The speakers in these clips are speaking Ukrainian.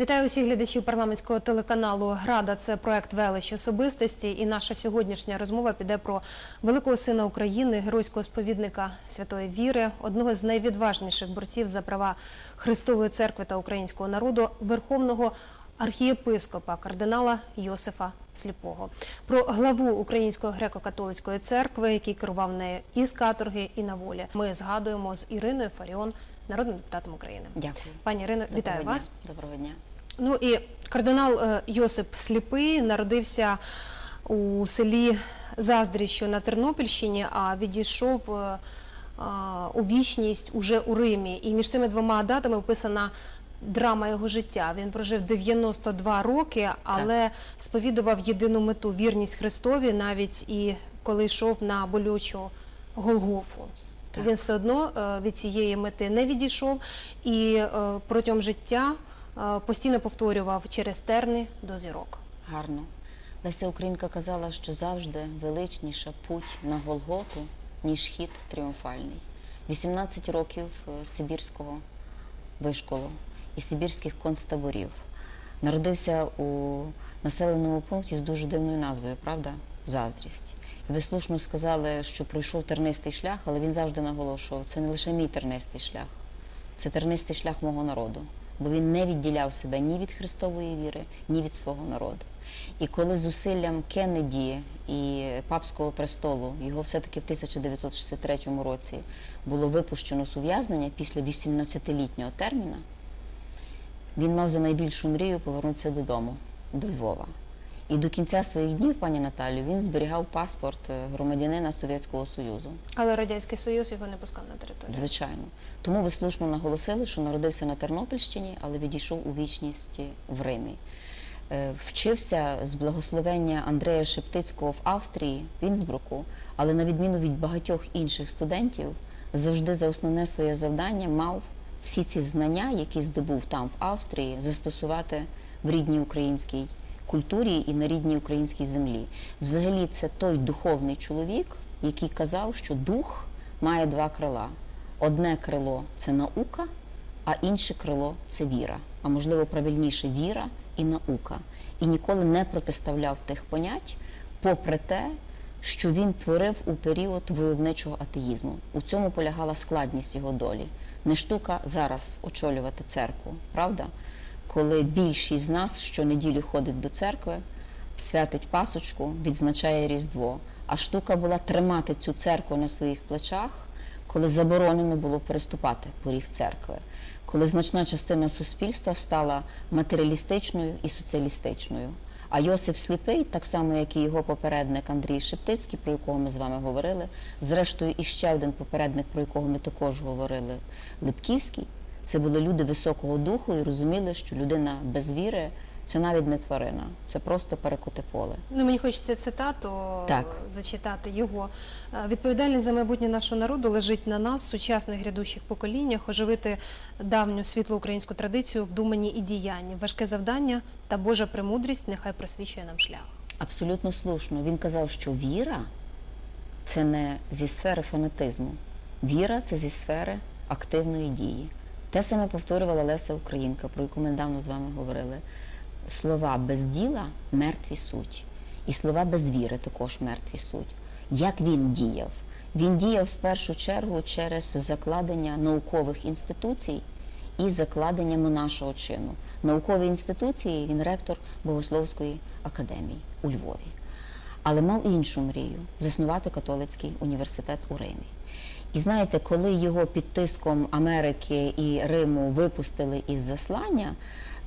Вітаю усіх глядачів парламентського телеканалу Града. Це проект велич особистості. І наша сьогоднішня розмова піде про великого сина України, геройського сповідника святої віри, одного з найвідважніших борців за права Христової церкви та українського народу, верховного архієпископа кардинала Йосифа Сліпого. Про главу Української греко-католицької церкви, який керував нею і з каторги, і на волі. Ми згадуємо з Іриною Фаріон, народним депутатом України. Дякую. Пані Ірино, вітаю дня. вас. Доброго дня. Ну і кардинал е, Йосип Сліпий народився у селі Заздрість, що на Тернопільщині, а відійшов е, е, у вічність уже у Римі. І між цими двома датами вписана драма його життя. Він прожив 92 роки, але сповідував єдину мету вірність Христові, навіть і коли йшов на болючу Голгофу. Так. Він все одно від цієї мети не відійшов і протягом життя постійно повторював через терни до зірок. Гарно. Леся Українка казала, що завжди величніша путь на Голготу, ніж хід тріумфальний. 18 років е, Сибірського вишколу і Сибірських концтаборів. Народився у населеному пункті з дуже дивною назвою, правда? Заздрість. І ви слушно сказали, що пройшов тернистий шлях, але він завжди наголошував, це не лише мій тернистий шлях, це тернистий шлях мого народу. Бо він не відділяв себе ні від Христової віри, ні від свого народу. І коли зусиллям Кеннеді і папського престолу його все-таки в 1963 році було випущено з ув'язнення після 18-літнього терміна, він мав за найбільшу мрію повернутися додому, до Львова. І до кінця своїх днів, пані Наталю, він зберігав паспорт е, громадянина Совєтського Союзу. Але Радянський Союз його не пускав на територію. Звичайно. Тому ви слушно наголосили, що народився на Тернопільщині, але відійшов у вічність в Римі. Е, Вчився з благословення Андрея Шептицького в Австрії, в Інсбруку, але на відміну від багатьох інших студентів, завжди за основне своє завдання мав всі ці знання, які здобув там в Австрії, застосувати в рідній українській культурі і на рідній українській землі. Взагалі, це той духовний чоловік, який казав, що дух має два крила. Одне крило це наука, а інше крило це віра. А можливо, правильніше віра і наука. І ніколи не протиставляв тих понять, попри те, що він творив у період войовничого атеїзму. У цьому полягала складність його долі. Не штука зараз очолювати церкву, правда? Коли більшість з нас щонеділі ходить до церкви, святить пасочку, відзначає Різдво. А штука була тримати цю церкву на своїх плечах, коли заборонено було переступати поріг церкви, коли значна частина суспільства стала матеріалістичною і соціалістичною. А Йосип Сліпий, так само як і його попередник Андрій Шептицький, про якого ми з вами говорили, зрештою, і ще один попередник, про якого ми також говорили, Липківський, це були люди високого духу і розуміли, що людина без віри це навіть не тварина, це просто перекоти поле. Ну, мені хочеться цитату Так. е, зачитати його. Е, Відповідальність за майбутнє нашого народу лежить на нас, сучасних грядущих поколіннях, оживити давню світлу українську традицію в думанні і діянні. Важке завдання та Божа премудрість нехай просвічує нам шлях. Абсолютно слушно. Він казав, що віра це не зі сфери фанатизму. Віра це зі сфери активної дії. Те саме повторювала Леся Українка, про яку ми недавно з вами говорили. Слова без діла мертві суть. І слова без віри також мертві суть. Як він діяв? Він діяв в першу чергу через закладення наукових інституцій і закладення монашого чину. Наукові інституції він ректор Богословської академії у Львові. Але мав іншу мрію заснувати католицький університет у Римі. І знаєте, коли його під тиском Америки і Риму випустили із заслання,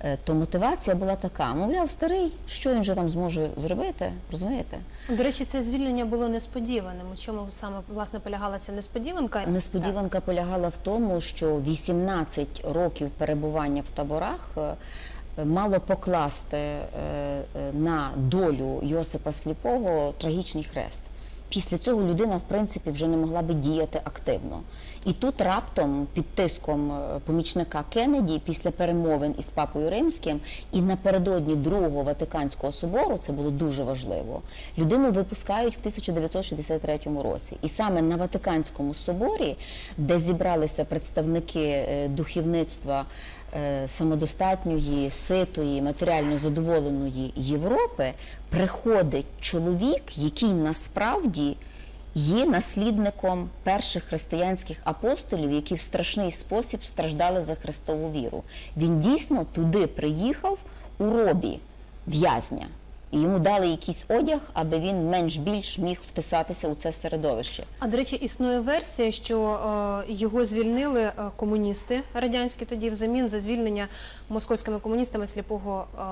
е, то мотивація була така: мовляв, старий, що він вже там зможе зробити, розумієте? До речі, це звільнення було несподіваним. У чому саме власне полягала ця несподіванка? Несподіванка полягала в тому, що 18 років перебування в таборах е, мало покласти е, на долю Йосипа Сліпого трагічний хрест. Після цього людина, в принципі, вже не могла би діяти активно. І тут раптом під тиском е, помічника Кеннеді після перемовин із папою римським і напередодні другого Ватиканського собору, це було дуже важливо. Людину випускають в 1963 році. І саме на Ватиканському соборі, де зібралися представники е, духовництва самодостатньої, ситої, матеріально задоволеної Європи приходить чоловік, який насправді є наслідником перших християнських апостолів, які в страшний спосіб страждали за Христову віру. Він дійсно туди приїхав у робі в'язня. Йому дали якийсь одяг, аби він менш-більш міг втисатися у це середовище. А до речі, існує версія, що е, його звільнили е, комуністи радянські тоді взамін за звільнення московськими комуністами сліпого е,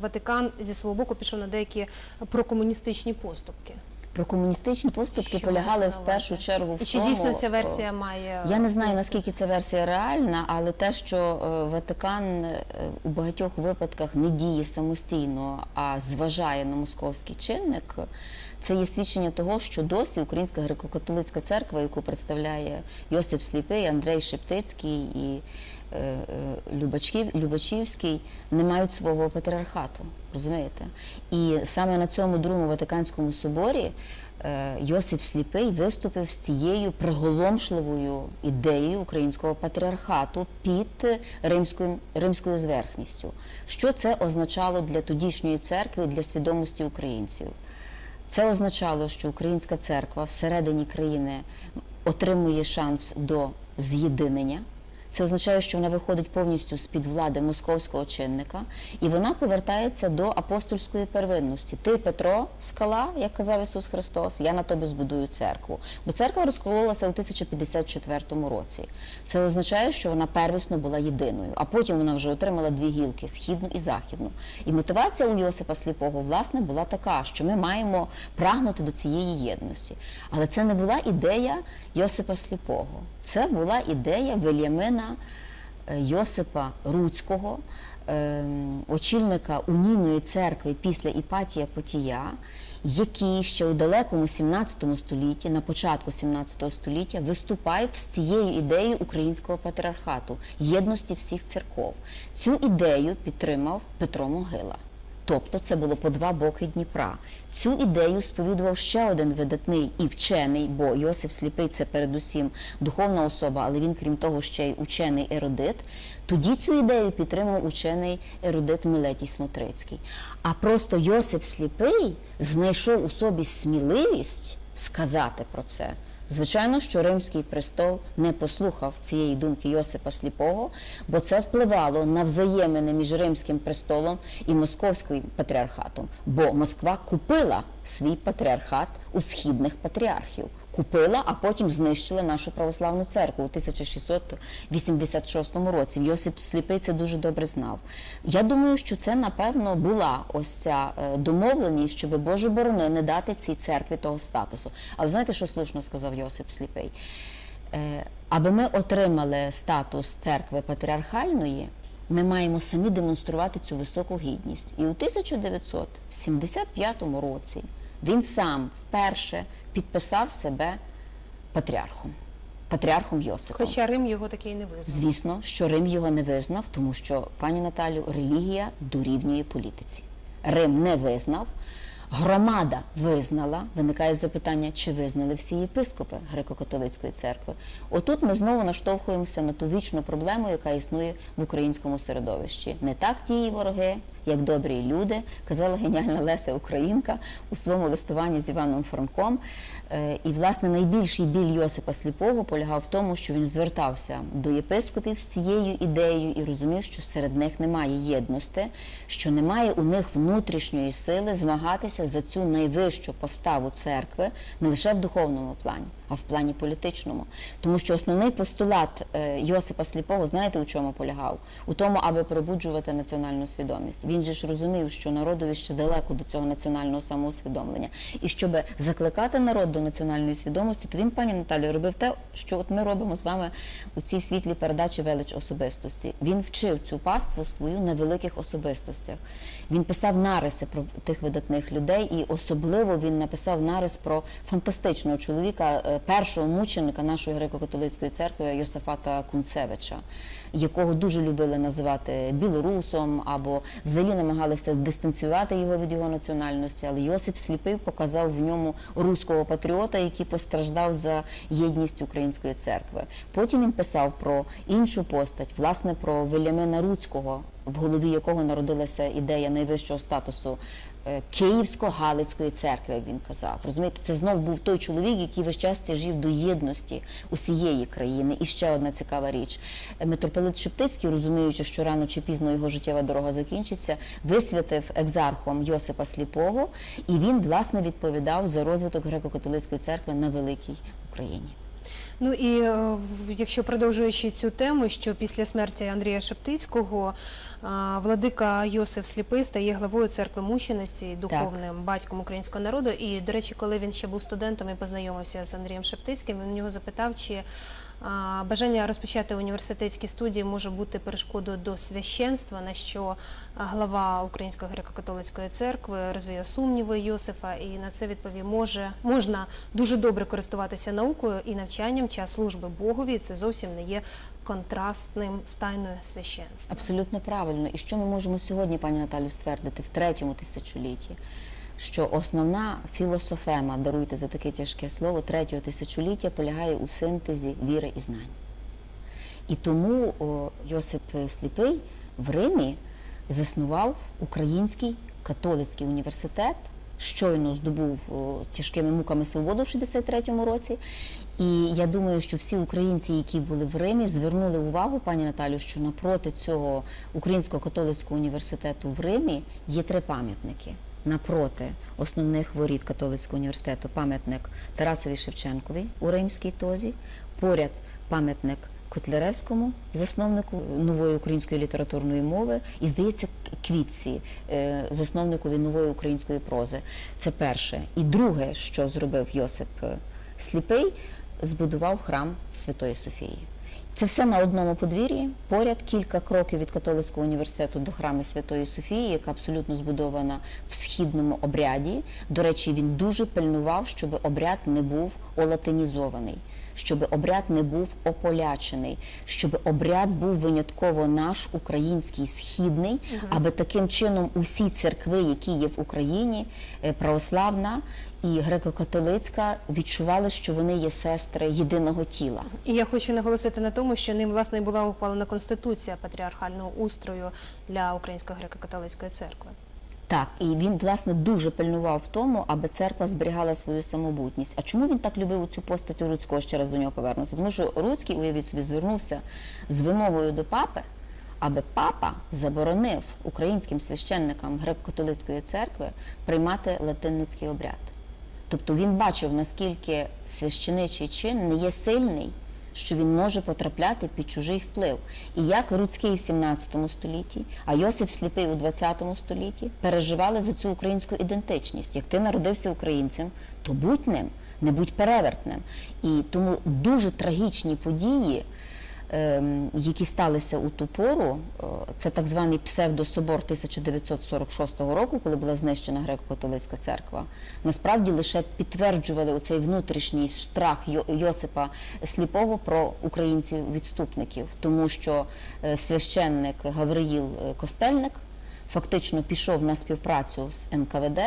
Ватикан зі свого боку пішов на деякі прокомуністичні поступки. Про комуністичні поступки Що полягали на в першу увазі? чергу в І чи тому, дійсно ця версія має Я не знаю місце? наскільки ця версія реальна, але те, що е, Ватикан е, у багатьох випадках не діє самостійно, а зважає на московський чинник, це є свідчення того, що досі Українська греко-католицька церква, яку представляє Йосип Сліпий, Андрей Шептицький і е, е, Любачків, Любачівський, не мають свого патріархату. Розумієте? І саме на цьому другому Ватиканському соборі е, Йосип Сліпий виступив з цією приголомшливою ідеєю українського патріархату під римською, римською зверхністю. Що це означало для тодішньої церкви, для свідомості українців? Це означало, що українська церква всередині країни отримує шанс до з'єдинення. Це означає, що вона виходить повністю з-під влади московського чинника, і вона повертається до апостольської первинності. Ти, Петро, скала, як казав Ісус Христос, я на тобі збудую церкву. Бо церква розкололася у 1054 році. Це означає, що вона первісно була єдиною, а потім вона вже отримала дві гілки східну і західну. І мотивація у Йосипа Сліпого, власне, була така, що ми маємо прагнути до цієї єдності. Але це не була ідея Йосипа Сліпого. Це була ідея Вельямина е, Йосипа Руцького, е, очільника унійної церкви після Іпатія Потія, який ще у далекому 17 столітті, на початку 17 століття, виступає з цією ідеєю українського патріархату, єдності всіх церков. Цю ідею підтримав Петро Могила. Тобто це було по два боки Дніпра. Цю ідею сповідував ще один видатний і вчений, бо Йосип Сліпий це передусім духовна особа, але він, крім того, ще й учений ерудит. Тоді цю ідею підтримав учений ерудит Милетій Смотрицький. А просто Йосип Сліпий знайшов у собі сміливість сказати про це. Звичайно, що Римський престол не послухав цієї думки Йосипа Сліпого, бо це впливало на взаємини між Римським престолом і Московським патріархатом. Бо Москва купила свій патріархат у східних патріархів. Купила, а потім знищила нашу православну церкву у 1686 році. Йосип Сліпий це дуже добре знав. Я думаю, що це напевно була ось ця е, домовленість, щоб Боже борони не дати цій церкві того статусу. Але знаєте, що слушно сказав Йосип Сліпий? Е, Аби ми отримали статус церкви патріархальної, ми маємо самі демонструвати цю високу гідність. І у 1975 році він сам вперше підписав себе патріархом, патріархом Йосипом. Хоча Рим його таки і не визнав. Звісно, що Рим його не визнав, тому що, пані Наталю, релігія дорівнює політиці. Рим не визнав, громада визнала. Виникає запитання, чи визнали всі єпископи греко-католицької церкви. Отут ми знову наштовхуємося на ту вічну проблему, яка існує в українському середовищі. Не так тії вороги, як добрі люди, казала геніальна Леся Українка у своєму листуванні з Іваном Франком. Е, І, власне, найбільший біль Йосипа Сліпого полягав в тому, що він звертався до єпископів з цією ідеєю і розумів, що серед них немає єдності, що немає у них внутрішньої сили змагатися за цю найвищу поставу церкви не лише в духовному плані, а в плані політичному. Тому що основний постулат е, Йосипа Сліпого, знаєте, у чому полягав? У тому, аби пробуджувати національну свідомість. Він же ж розумів, що народові ще далеко до цього національного самоусвідомлення. І щоб закликати народ до національної свідомості, то він, пані Наталі, робив те, що от ми робимо з вами у цій світлій передачі велич особистості. Він вчив цю паству свою на великих особистостях. Він писав нариси про тих видатних людей, і особливо він написав нарис про фантастичного чоловіка, е, першого мученика нашої греко-католицької церкви Йосифата Кунцевича. якого дуже любили називати білорусом, або взагалі намагалися дистанціювати його від його національності. Але Йосип Сліпий показав в ньому руського патріота, який постраждав за єдність української церкви. Потім він писав про іншу постать, власне, про Вельямина Руцького, в голові якого народилася ідея найвищого статусу е, Київсько-Галицької церкви, як він казав. Розумієте, це знов був той чоловік, який весь час тяжів до єдності усієї країни. І ще одна цікава річ: митрополит Шептицький, розуміючи, що рано чи пізно його життєва дорога закінчиться, висвятив екзархом Йосипа Сліпого, і він власне відповідав за розвиток греко-католицької церкви на великій Україні. Ну і е, якщо продовжуючи цю тему, що після смерті Андрія Шептицького владика Йосиф Сліпий стає главою церкви мученості духовним батьком українського народу. І, до речі, коли він ще був студентом і познайомився з Андрієм Шептицьким, він у нього запитав, чи бажання розпочати університетські студії може бути перешкодою до священства, на що глава Української греко-католицької церкви розвіяв сумніви Йосифа, і на це відповів, може можна дуже добре користуватися наукою і навчанням час служби Богові. Це зовсім не є контрастним з тайною священства. Абсолютно правильно. І що ми можемо сьогодні, пані Наталю, ствердити в третьому тисячолітті? Що основна філософема, даруйте за таке тяжке слово, третього тисячоліття полягає у синтезі віри і знань. І тому о, Йосип Сліпий в Римі заснував Український католицький університет, щойно здобув о, тяжкими муками свободу в 63-му році. І я думаю, що всі українці, які були в Римі, звернули увагу, пані Наталю, що напроти цього Українського католицького університету в Римі є три пам'ятники. Напроти основних воріт католицького університету пам'ятник Тарасові Шевченкові у римській тозі, поряд пам'ятник Котляревському, засновнику нової української літературної мови, і здається, Квітці, е, засновникові нової української прози. Це перше. І друге, що зробив Йосип е, Сліпий, збудував храм Святої Софії. Це все на одному подвір'ї. Поряд кілька кроків від католицького університету до храму Святої Софії, яка абсолютно збудована в східному обряді. До речі, він дуже пильнував, щоб обряд не був олатинізований, щоб обряд не був ополячений, щоб обряд був винятково наш український східний, аби таким чином усі церкви, які є в Україні, е, православна і греко-католицька, відчували, що вони є сестри єдиного тіла. І я хочу наголосити на тому, що ним власне була ухвалена конституція патріархального устрою для Української греко-католицької церкви. Так, і він власне дуже пильнував в тому, аби церква зберігала свою самобутність. А чому він так любив цю постать Руцького? Ще раз до нього повернуся. Тому що Руцький, уявіть собі, звернувся з вимогою до папи, аби папа заборонив українським священникам греко-католицької церкви приймати латинницький обряд. Тобто він бачив, наскільки священичий чин не є сильний, що він може потрапляти під чужий вплив. І як Руцький в 17 столітті, а Йосип Сліпий у 20 столітті переживали за цю українську ідентичність. Як ти народився українцем, то будь ним, не будь перевертним. І тому дуже трагічні події які сталися у ту пору, е, це так званий псевдособор 1946 року, коли була знищена греко-католицька церква, насправді лише підтверджували оцей внутрішній страх Йосипа Сліпого про українців-відступників, тому що е, священник Гавриїл е, Костельник фактично пішов на співпрацю з НКВД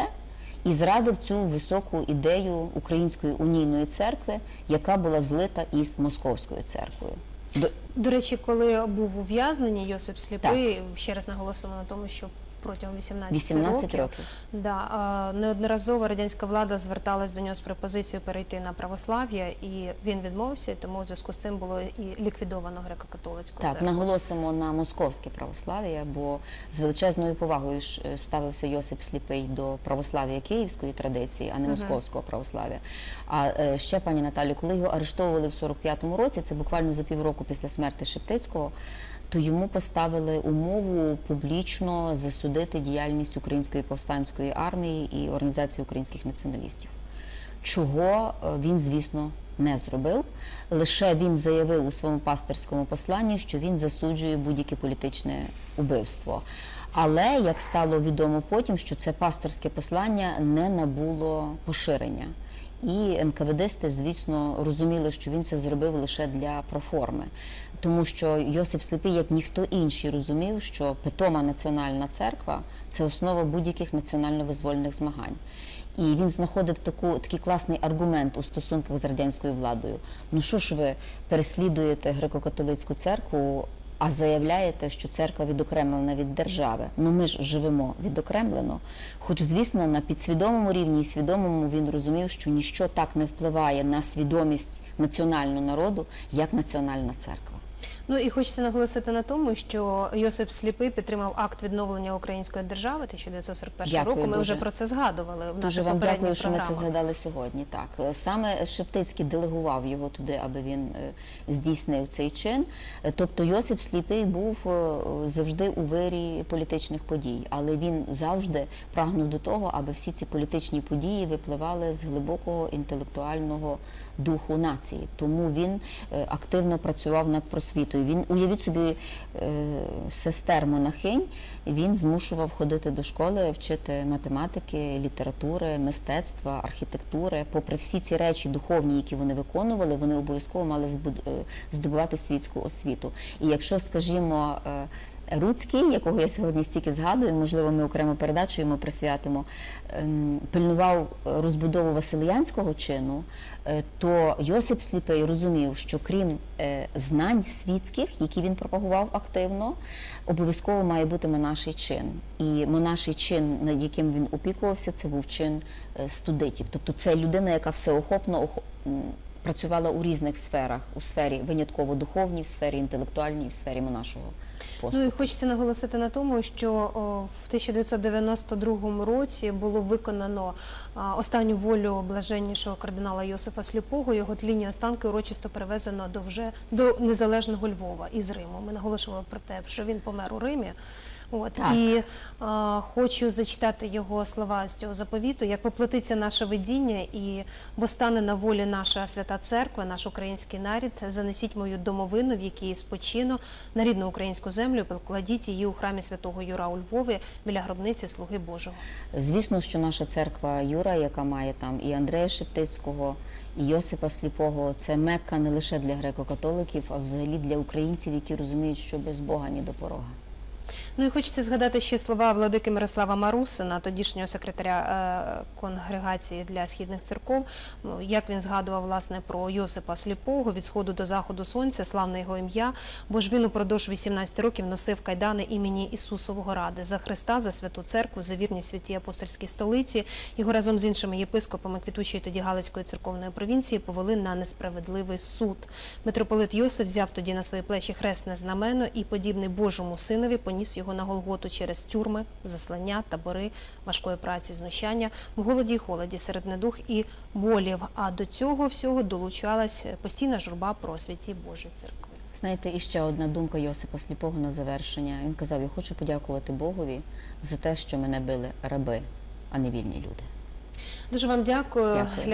і зрадив цю високу ідею Української унійної церкви, яка була злита із Московською церквою. До- речі, коли був ув'язнений Йосип Сліпий, ще раз наголосимо на тому, що протягом 18, 18 років, років. Да, неодноразово радянська влада зверталась до нього з пропозицією перейти на православ'я, і він відмовився, тому в зв'язку з цим було і ліквідовано греко-католицьку Так, наголосимо на московське православ'я, бо з величезною повагою е, ставився Йосип Сліпий до православ'я київської традиції, а не московського православ'я. А е, ще, пані Наталю, коли його арештовували в 45-му році, це буквально за півроку після смерті Шептицького, то йому поставили умову публічно засудити діяльність Української повстанської армії і організації українських націоналістів чого е, він, звісно, не зробив. Лише він заявив у своєму пастирському посланні, що він засуджує будь-яке політичне убивство. Але як стало відомо потім, що це пасторське послання не набуло поширення. І НКВДсти, звісно, розуміли, що він це зробив лише для проформи. Тому що Йосип Сліпий, як ніхто інший, розумів, що питома національна церква це основа будь-яких національно-визвольних змагань. І він знаходив таку, такий класний аргумент у стосунках з радянською владою. Ну що ж ви переслідуєте греко-католицьку церкву, а заявляєте, що церква відокремлена від держави. Ну ми ж живемо відокремлено. Хоч, звісно, на підсвідомому рівні і свідомому він розумів, що ніщо так не впливає на свідомість національного народу, як національна церква. Ну і хочеться наголосити на тому, що Йосип Сліпий підтримав акт відновлення української держави 1941 Дякую року. Ми дуже. вже про це згадували в Дуже вам дякую, що ми це згадали сьогодні. Так саме Шептицький делегував його туди, аби він е, здійснив цей чин. Тобто Йосип Сліпий був е, завжди у вирі політичних подій, але він завжди прагнув до того, аби всі ці політичні події випливали з глибокого інтелектуального духу нації. Тому він е, активно працював над просвітою. Він уявіть собі е, сестер монахинь. Він змушував ходити до школи, вчити математики, літератури, мистецтва, архітектури. Попри всі ці речі духовні, які вони виконували, вони обов'язково мали е, здобувати світську освіту. І якщо, скажімо, Руцький, якого я сьогодні стільки згадую, можливо, ми окрему передачу йому присвятимо, ем, пильнував розбудову Василянського чину, е, то Йосип Сліпий розумів, що крім е, знань світських, які він пропагував активно, обов'язково має бути монаший чин. І монаший чин, над яким він опікувався, це був чин е, студитів. Тобто це людина, яка всеохопно працювала у різних сферах, у сфері винятково духовній, в сфері інтелектуальній, в сфері монашого поступу. Ну і хочеться наголосити на тому, що о, в 1992 році було виконано останню волю блаженнішого кардинала Йосифа Сліпого. Його тлінні останки урочисто перевезено до вже до незалежного Львова із Риму. Ми наголошували про те, що він помер у Римі. От Так. і а, хочу зачитати його слова з цього заповіту: як воплотиться наше видіння, і восстане на волі наша свята церква, наш український нарід, занесіть мою домовину, в якій спочину на рідну українську землю, покладіть її у храмі святого Юра у Львові біля гробниці Слуги Божого. Звісно, що наша церква Юра, яка має там і Андрея Шептицького, і Йосипа Сліпого, це мекка не лише для греко-католиків, а взагалі для українців, які розуміють, що без Бога ні до порога. Ну і хочеться згадати ще слова владики Мирослава Марусина, тодішнього секретаря е, конгрегації для східних церков. Ну, Як він згадував власне про Йосипа Сліпого від сходу до заходу сонця, славне його ім'я. Бо ж він упродовж 18 років носив кайдани імені Ісусового Ради за Христа, за святу церкву, за вірність святій апостольській столиці. Його разом з іншими єпископами квітучої тоді Галицької церковної провінції повели на несправедливий суд. Митрополит Йосиф взяв тоді на свої плечі хресне знамено і, подібний Божому синові, поніс його на Голготу через тюрми, заслання, табори, важкої праці, знущання, в голоді й холоді, серед недух і болів. А до цього всього долучалась постійна журба про святі Божі церкви. Знаєте, і ще одна думка Йосипа Сліпого на завершення. Він казав: Я хочу подякувати Богові за те, що мене били раби, а не вільні люди. Дуже вам дякую. Дякую.